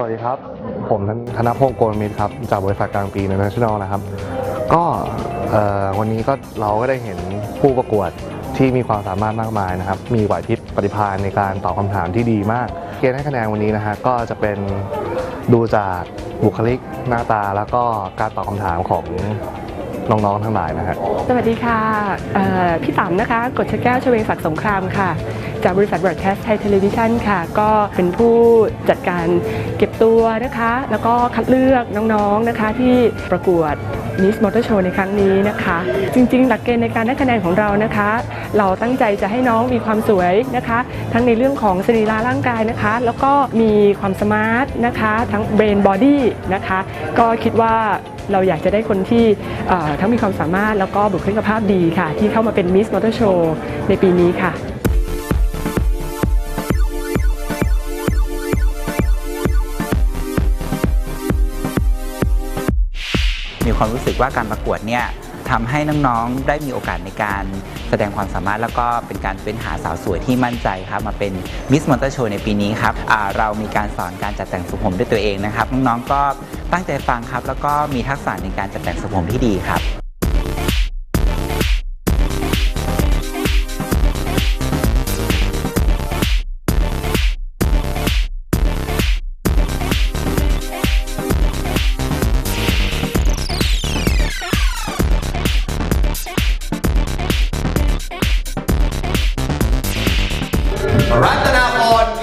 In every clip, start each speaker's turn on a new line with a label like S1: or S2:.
S1: สวัสดีครับ ผมธนพงศ์โกลมิตรครับ จากบริษัทกลางปีน t ช r แนลนะครับ ก็วันนี้ก็เราก็ได้เห็นผู้ประกวดที่มีความสามารถมากมายนะครับ มีไหวพริบปฏิภาณในการตอบคำถามที่ดีมาก เกณฑ์ให้คะแนนวันนี้นะฮะก็จะเป็นดูจากบุคลิกหน้าตาแล้วก็การตอบคำถามของ น้องๆทั้งหลายนะฮะ
S2: สวัสดีค่ะพี่ต๋ำนะคะกฎชแก้วชเวงศักดิ์สงครามค่ะ จากบริษัทบรอดแคสต์ไทยเทเลวิชันค่ะ ก็เป็นผู้จัดการเก็บตัวนะคะ แล้วก็คัดเลือกน้องๆนะคะที่ประกวด Miss Motor Show ในครั้งนี้นะคะ จริงๆ หลักเกณฑ์ในการได้คะแนนของเรานะคะ เราตั้งใจจะให้น้องมีความสวยนะคะ ทั้งในเรื่องของสรีระร่างกายนะคะ แล้วก็มีความสมาร์ทนะคะ ทั้ง Brain Body นะคะ ก็คิดว่าเราอยากจะได้คนที่ทั้งมีความสามารถแล้วก็บุคลิกภาพดีค่ะ ที่เข้ามาเป็น Miss Motor Show ในปีนี้ค่ะ
S3: ความรู้สึกว่าการประกวดเนี่ยทำให้น้องๆได้มีโอกาสในการแสดงความสามารถแล้วก็เป็นการเป็นหาสาวสวยที่มั่นใจครับมาเป็นมิสมอเตอร์โชว์ในปีนี้ครับเรามีการสอนการจัดแต่งสุผมด้วยตัวเองนะครับ น้องๆก็ตั้งใจฟังครับ แล้วก็มีทักษะในการจัดแต่งสุผมที่ดีครับ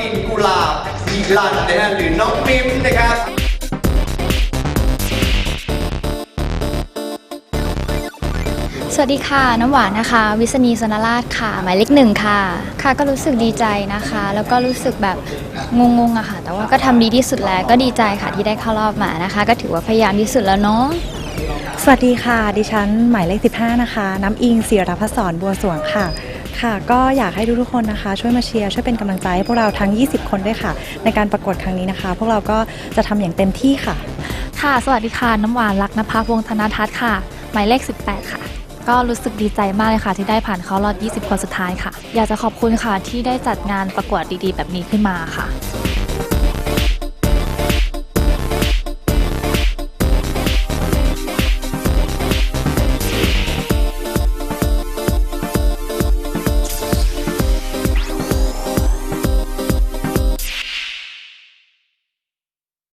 S4: ลินกุหลาบอีลันนะฮะหรือน้องมิมนะครับ
S5: สวัสดีค่ะ น้ำหวานนะคะ วิษณีสนราชค่ะ หมายเลขหนึ่งค่ะ ค่ะก็รู้สึกดีใจนะคะ แล้วก็รู้สึกแบบงงๆอะค่ะ แต่ว่าก็ทำดีที่สุดแล้วก็ดีใจค่ะที่ได้เข้ารอบมานะคะ ก็ถือว่าพยายามที่สุดแล้วเนาะ
S6: สวัสดีค่ะ ดิฉันหมายเลข 15 นะคะ น้ำอิงศิรพัฒสอนบัวสวงค่ะ ค่ะ ก็อยากให้ทุกๆคนนะคะ ช่วยมาเชียร์ช่วยเป็นกำลังใจให้พวกเราทั้ง 20 คนด้วยค่ะ ในการประกวดครั้งนี้นะคะ พวกเราก็จะทำอย่างเต็มที่ค่ะ
S7: ค่ะ สวัสดีค่ะ น้ำหวานรักนภาพวงธนทัศน์ค่ะ หมายเลข 18 ค่ะ ก็รู้สึกดีใจมากเลยค่ะ ที่ได้ผ่านเข้ารอบ 20 คนสุดท้ายค่ะ อยากจะขอบคุณค่ะที่ได้จัดงานประกวดดีๆ แบบนี้ขึ้นมาค่ะ